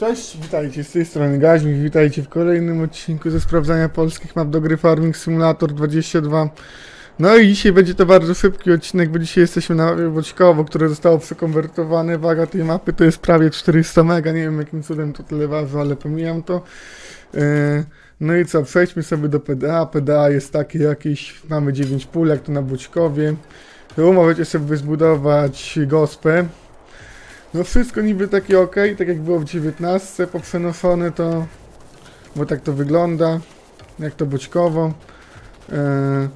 Cześć, witajcie z tej strony Gaźmik, witajcie w kolejnym odcinku ze sprawdzania polskich map do gry Farming Simulator 22. No i dzisiaj będzie to bardzo szybki odcinek, bo dzisiaj jesteśmy na mapie Boćkowo, które zostało przekonwertowane. Waga tej mapy to jest prawie 400 mega, nie wiem jakim cudem to tyle waży, ale pomijam to. Yy, No i co, przejdźmy sobie do PDA. PDA jest takie jakieś, mamy 9 pól, jak to na Boćkowie. Tu możecie sobie zbudować gospę. No wszystko niby takie ok, tak jak było w 19, poprzenoszone to, bo tak to wygląda, jak to boćkowo. E,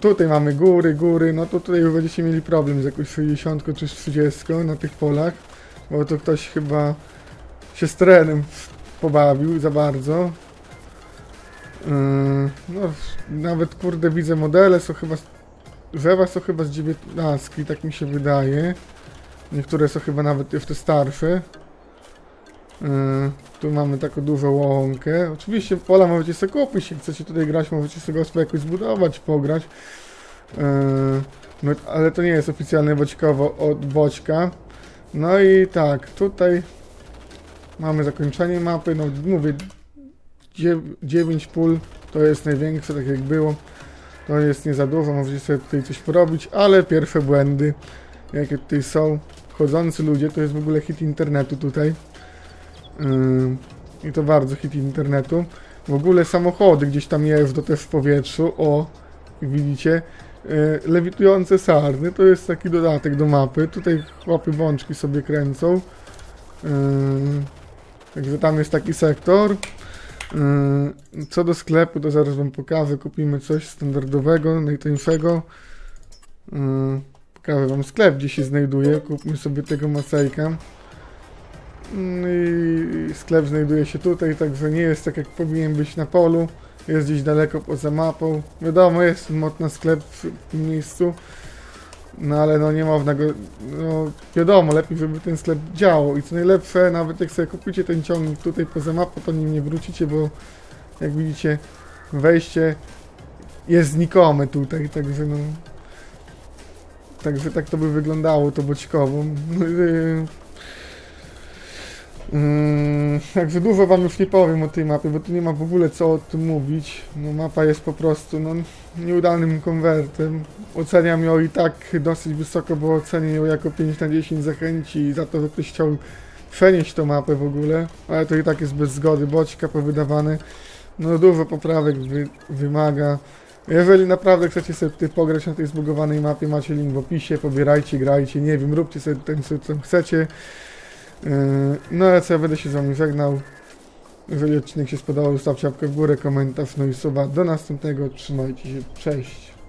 tutaj mamy góry, góry, no to tutaj już będziecie mieli problem z jakąś 60 czy z 30 na tych polach, bo to ktoś chyba się z terenem pobawił za bardzo. E, no, nawet kurde widzę modele, są chyba, drzewa są chyba z 19, tak mi się wydaje. Niektóre są chyba nawet jeszcze starsze. Yy, tu mamy taką dużą łąkę. Oczywiście pola możecie sobie kupić, jak chcecie tutaj grać, możecie sobie gospę jakoś zbudować, pograć. Yy, no, ale to nie jest oficjalne boćkowo od boćka. No i tak, tutaj mamy zakończenie mapy. No mówię, 9 pól to jest największe, tak jak było. To jest nie za dużo, możecie sobie tutaj coś porobić, ale pierwsze błędy, jakie tutaj są, chodzący ludzie, to jest w ogóle hit internetu tutaj. Yy, I to bardzo hit internetu. W ogóle samochody gdzieś tam jeżdżą też w powietrzu. O, widzicie. Yy, lewitujące sarny, to jest taki dodatek do mapy. Tutaj chłopy bączki sobie kręcą. Yy, także tam jest taki sektor. Yy, co do sklepu, to zaraz wam pokażę. Kupimy coś standardowego, najtańszego. Yy, Pokażę wam sklep, gdzie się znajduje. Kupmy sobie tego Masejka. No i sklep znajduje się tutaj, także nie jest tak jak powinien być na polu. Jest gdzieś daleko poza mapą. Wiadomo, jest mod na sklep w tym miejscu. No ale no nie można go, no wiadomo, lepiej żeby ten sklep działał i co najlepsze, nawet jak sobie kupicie ten ciągnik tutaj poza mapą, to nim nie wrócicie, bo jak widzicie wejście jest znikome tutaj, także no Także tak to by wyglądało to boćkowo. Yy, yy, Także dużo wam już nie powiem o tej mapie, bo tu nie ma w ogóle co o tym mówić. No mapa jest po prostu no, nieudanym konwertem. Oceniam ją i tak dosyć wysoko, bo ocenię ją jako 5 na 10 zachęci za to, że ktoś chciał przenieść tą mapę w ogóle. Ale to i tak jest bez zgody boćka powydawane. No dużo poprawek wy, wymaga. Jeżeli naprawdę chcecie sobie pograć na tej zbugowanej mapie, macie link w opisie, pobierajcie, grajcie, nie wiem, róbcie sobie co, co chcecie. Yy, No ale co, ja będę się z wami żegnał. Jeżeli odcinek się spodobał, zostawcie łapkę w górę, komentarz, no i suba. Do następnego, trzymajcie się, cześć.